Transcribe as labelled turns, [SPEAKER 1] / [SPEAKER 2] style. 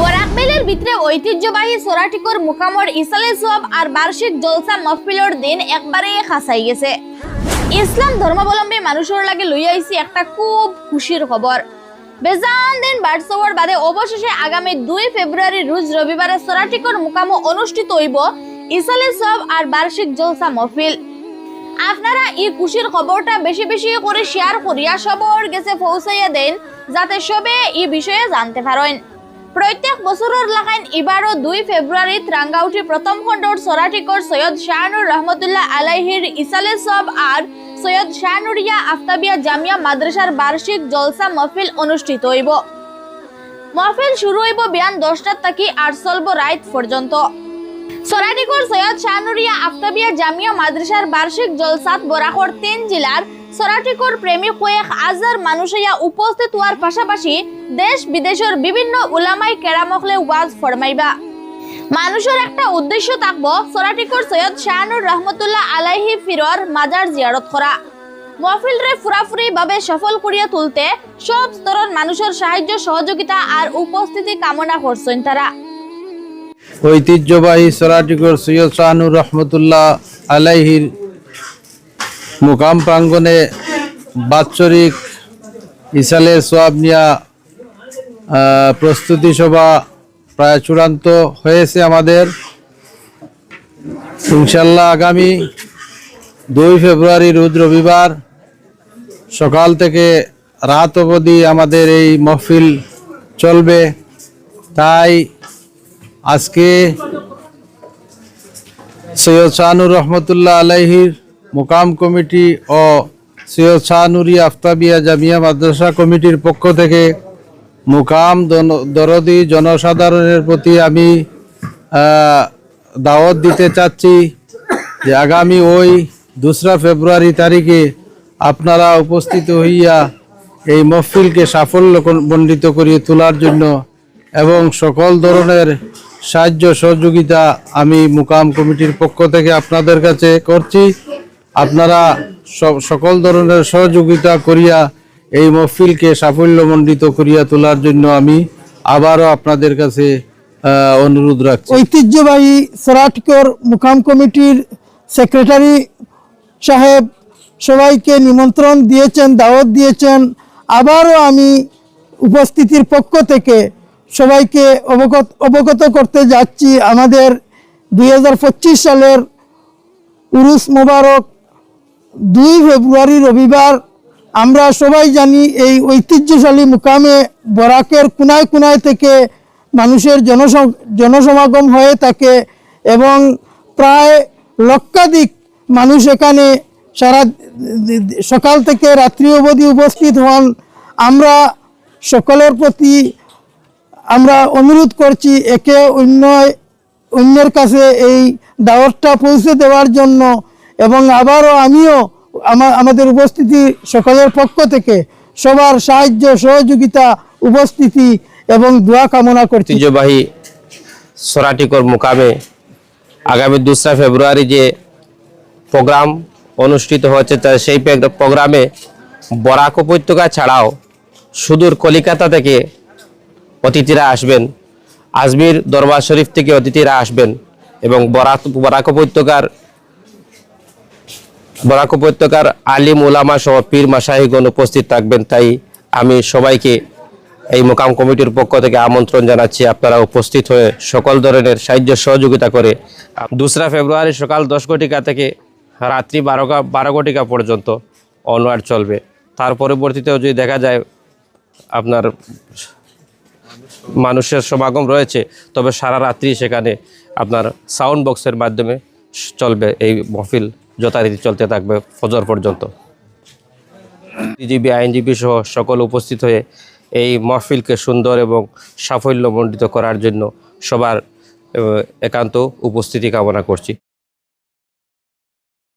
[SPEAKER 1] বরাক মেলের ভিতরে ঐতিহ্যবাহী সোরাটিকর মুকামর ইসালে সব আর বার্ষিক জলসা মহফিলর দিন একবারে খাসাই গেছে। ইসলাম ধর্মাবলম্বী মানুষের লাগে লই আইছি একটা খুব খুশির খবর বেজান দিন বার্সওয়ার বাদে অবশেষে আগামী দুই ফেব্রুয়ারি রোজ রবিবারে সোরাটিকর মুকামো অনুষ্ঠিত হইব ইসালে সব আর বার্ষিক জলসা মহফিল। আপনারা এই খুশির খবরটা বেশি বেশি করে শেয়ার করিয়া সবর গেছে পৌঁছাইয়া দেন, যাতে সবে এই বিষয়ে জানতে পারেন প্রত্যেক বছরের লাগাইন এবারও দুই ফেব্রুয়ারিত রাঙ্গাউটি প্রথম খণ্ডর সরাটিকর সৈয়দ শাহানুর রহমতুল্লাহ আলাইহির ইসালে সব আর সৈয়দ শাহানুরিয়া আফতাবিয়া জামিয়া মাদ্রাসার বার্ষিক জলসা মহফিল অনুষ্ঠিত হইব। মহফিল শুরু হইব বিয়ান দশটার থাকি আর চলব রাত পর্যন্ত সরাটিকর সৈয়দ শাহনুরিয়া আফতাবিয়া জামিয়া মাদ্রাসার বার্ষিক জলসাত বরাকর তিন জেলার সরাটিকর প্রেমী কয়েক হাজার মানুষইয়া উপস্থিত হওয়ার পাশাপাশি দেশ বিদেশের বিভিন্ন উলামাই কেরামকলে ওয়াজ ফরমাইবা। মানুষের একটা উদ্দেশ্য থাকব সরাটিকর সৈয়দ শাহানুর রহমতুল্লাহ আলাইহি ফিরর মাজার জিয়ারত করা। মহফিলরে ফুরাফুরি ভাবে সফল করিয়া তুলতে সব স্তরের মানুষের সাহায্য, সহযোগিতা আর উপস্থিতি কামনা করছেন তারা।
[SPEAKER 2] ঐতিহ্যবাহী সরাটিকর সৈয়দ শাহানুর রহমতুল্লাহ আলাইহির মুকাম প্রাঙ্গনে বাৎসরিক ইসালে সোয়াব নিয়া প্রস্তুতি সভা প্রায় চূড়ান্ত হয়েছে আমাদের। ইনশাল্লাহ আগামী দুই ফেব্রুয়ারি, রোজ রবিবার সকাল থেকে রাত অবধি আমাদের এই মহফিল চলবে। তাই আজকে সৈয়দ শাহানুর রহমতুল্লাহ আলাইহির মোকাম কমিটি ও সৈয়দ শাহানুরি আফতাবিয়া জামিয়া মাদ্রাসা কমিটির পক্ষ থেকে মোকাম দরদি জনসাধারণের প্রতি আমি দাওয়াত দিতে চাচ্ছি যে আগামী ওই দোসরা ফেব্রুয়ারি তারিখে আপনারা উপস্থিত হইয়া এই মহফিলকে সাফল্য মণ্ডিত করিয়ে তোলার জন্য এবং সকল ধরনের সাহায্য সহযোগিতা আমি মুকাম কমিটির পক্ষ থেকে আপনাদের কাছে করছি। আপনারা সকল ধরনের সহযোগিতা করিয়া এই মহফিলকে সাফল্যমণ্ডিত করিয়া তোলার জন্য আমি আবারও আপনাদের কাছে অনুরোধ রাখছি।
[SPEAKER 3] ঐতিহ্যবাহী সরাটকর মুকাম কমিটির সেক্রেটারি সাহেব সবাইকে নিমন্ত্রণ দিয়েছেন, দাওয়াত দিয়েছেন। আবারও আমি উপস্থিতির পক্ষ থেকে সবাইকে অবগত অবগত করতে যাচ্ছি। আমাদের দুই হাজার পঁচিশ সালের উরুস মোবারক দুই ফেব্রুয়ারি রবিবার আমরা সবাই জানি এই ঐতিহ্যশালী মুকামে বরাকের কোনায় কোনায় থেকে মানুষের জনসম জনসমাগম হয়ে থাকে এবং প্রায় লক্ষাধিক মানুষ এখানে সারা সকাল থেকে রাত্রি অবধি উপস্থিত হন। আমরা সকলের প্রতি আমরা অনুরোধ করছি একে অন্য অন্যের কাছে এই দাওয়াতটা পৌঁছে দেওয়ার জন্য এবং আবারও আমিও আমা- আমাদের উপস্থিতি সকলের পক্ষ থেকে সবার সাহায্য, সহযোগিতা, উপস্থিতি এবং দোয়া কামনা করছি।
[SPEAKER 4] ঐতিহ্যবাহী সরাটিকর মুকামে আগামী দোসরা ফেব্রুয়ারি যে প্রোগ্রাম অনুষ্ঠিত হচ্ছে, তা সেই প্রোগ্রামে বরাক উপত্যকা ছাড়াও সুদূর কলিকাতা থেকে অতিথিরা আসবেন, আজমির দরবার শরীফ থেকে অতিথিরা আসবেন এবং বরাক বরাক উপত্যকার বরাক উপত্যকার আলিম ওলামা সহ পীর মাসাহিগণ উপস্থিত থাকবেন, তাই আমি সবাইকে এই মোকাম কমিটির পক্ষ থেকে আমন্ত্রণ জানাচ্ছি। আপনারা উপস্থিত হয়ে সকল ধরনের সাহায্য সহযোগিতা করে দোসরা ফেব্রুয়ারি সকাল দশ ঘটিকা থেকে রাত্রি বারো বারো ঘটিকা পর্যন্ত অনওয়ার্ড চলবে। তার পরবর্তীতেও যদি দেখা যায় আপনার মানুষের সমাগম রয়েছে, তবে সারা রাত্রি সেখানে আপনার সাউন্ড বক্সের মাধ্যমে চলবে এই মহফিল। যথারীতি চলতে থাকবে ফজর পর্যন্ত। বিজিবি, আইনজীবী সহ সকল উপস্থিত হয়ে এই মহফিলকে সুন্দর এবং সাফল্যমণ্ডিত করার জন্য সবার একান্ত উপস্থিতি কামনা করছি।